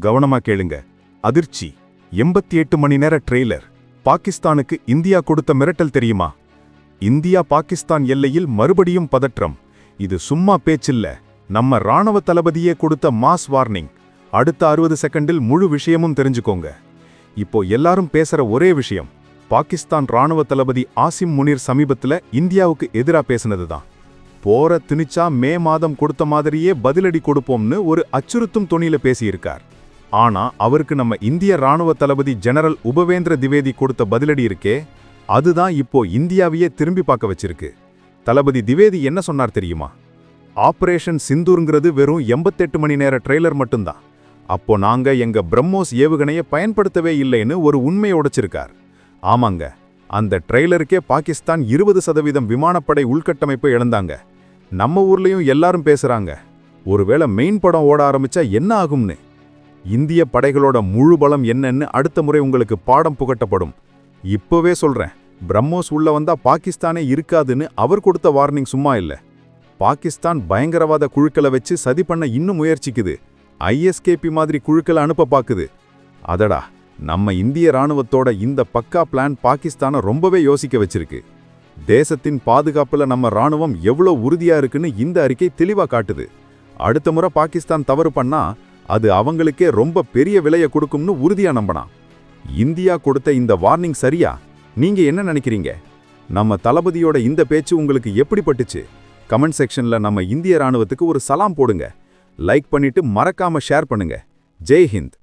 கவனமா கேளுங்க. அதிர்ச்சி. எண்பத்தி எட்டு மணி நேர ட்ரெய்லர். பாகிஸ்தானுக்கு இந்தியா கொடுத்த மிரட்டல் தெரியுமா? இந்தியா பாகிஸ்தான் எல்லையில் மறுபடியும் பதற்றம். இது சும்மா பேச்சில்ல. நம்ம ராணுவ தளபதியே கொடுத்த மாஸ் வார்னிங். அடுத்த அறுபது செகண்டில் முழு விஷயமும் தெரிஞ்சுக்கோங்க. இப்போ எல்லாரும் பேசுற ஒரே விஷயம். பாகிஸ்தான் ராணுவ தளபதி ஆசிம் முனீர் சமீபத்துல இந்தியாவுக்கு எதிரா பேசினதுதான். போற திணிச்சா மே மாதம் கொடுத்த மாதிரியே பதிலடி கொடுப்போம்னு ஒரு அச்சுறுத்தும் துணியில பேசியிருக்கார். ஆனா அவருக்கு நம்ம இந்திய ராணுவ தளபதி ஜெனரல் உபவேந்திர திவேதி கொடுத்த பதிலடி இருக்கே அதுதான் இப்போ இந்தியாவையே திரும்பி பார்க்க வச்சிருக்கு. தளபதி திவேதி என்ன சொன்னார் தெரியுமா? ஆப்ரேஷன் சிந்தூருங்கிறது வெறும் எண்பத்தெட்டு மணி நேர ட்ரெய்லர் மட்டும்தான். அப்போ நாங்க எங்க பிரம்மோஸ் ஏவுகணையை பயன்படுத்தவே இல்லைன்னு ஒரு உண்மையை உடைச்சிருக்கார். ஆமாங்க அந்த ட்ரெய்லருக்கே பாகிஸ்தான் இருபது சதவீதம் விமானப்படை உள்கட்டமைப்பை இழந்தாங்க. நம்ம ஊர்லயும் எல்லாரும் பேசுறாங்க. ஒருவேளை மெயின் படம் ஓட ஆரம்பிச்சா என்ன ஆகும்னு. இந்திய படைகளோட முழு பலம் என்னன்னு அடுத்த முறை உங்களுக்கு பாடம் புகட்டப்படும். இப்போவே சொல்கிறேன் பிரம்மோஸ் உள்ள வந்தா பாகிஸ்தானே இருக்காதுன்னு அவர் கொடுத்த வார்னிங் சும்மா இல்லை. பாகிஸ்தான் பயங்கரவாத குழுக்களை வச்சு சதி பண்ண இன்னும் முயற்சிக்குது. ஐஎஸ்கேபி மாதிரி குழுக்களை அனுப்ப பார்க்குது அதடா நம்ம இந்திய ராணுவத்தோட இந்த பக்கா பிளான் பாகிஸ்தானை ரொம்பவே யோசிக்க வச்சிருக்கு. தேசத்தின் பாதுகாப்புல நம்ம ராணுவம் எவ்வளோ உறுதியா இருக்குன்னு இந்த அறிக்கை தெளிவாக காட்டுது. அடுத்த முறை பாகிஸ்தான் தவறு பண்ணா அது அவங்களுக்கே ரொம்ப பெரிய விலையை கொடுக்கும்னு உறுதியா நம்பலாம் இந்தியா கொடுத்த இந்த வார்னிங் சரியா? நீங்க என்ன நினைக்கிறீங்க? நம்ம தளபதியோட இந்த பேச்சு உங்களுக்கு எப்படி பட்டுச்சு கமெண்ட் செக்ஷன்ல நம்ம இந்திய ராணுவத்துக்கு ஒரு சலாம் போடுங்க. லைக் பண்ணிட்டு மறக்காம ஷேர் பண்ணுங்க. ஜெய் ஹிந்த்.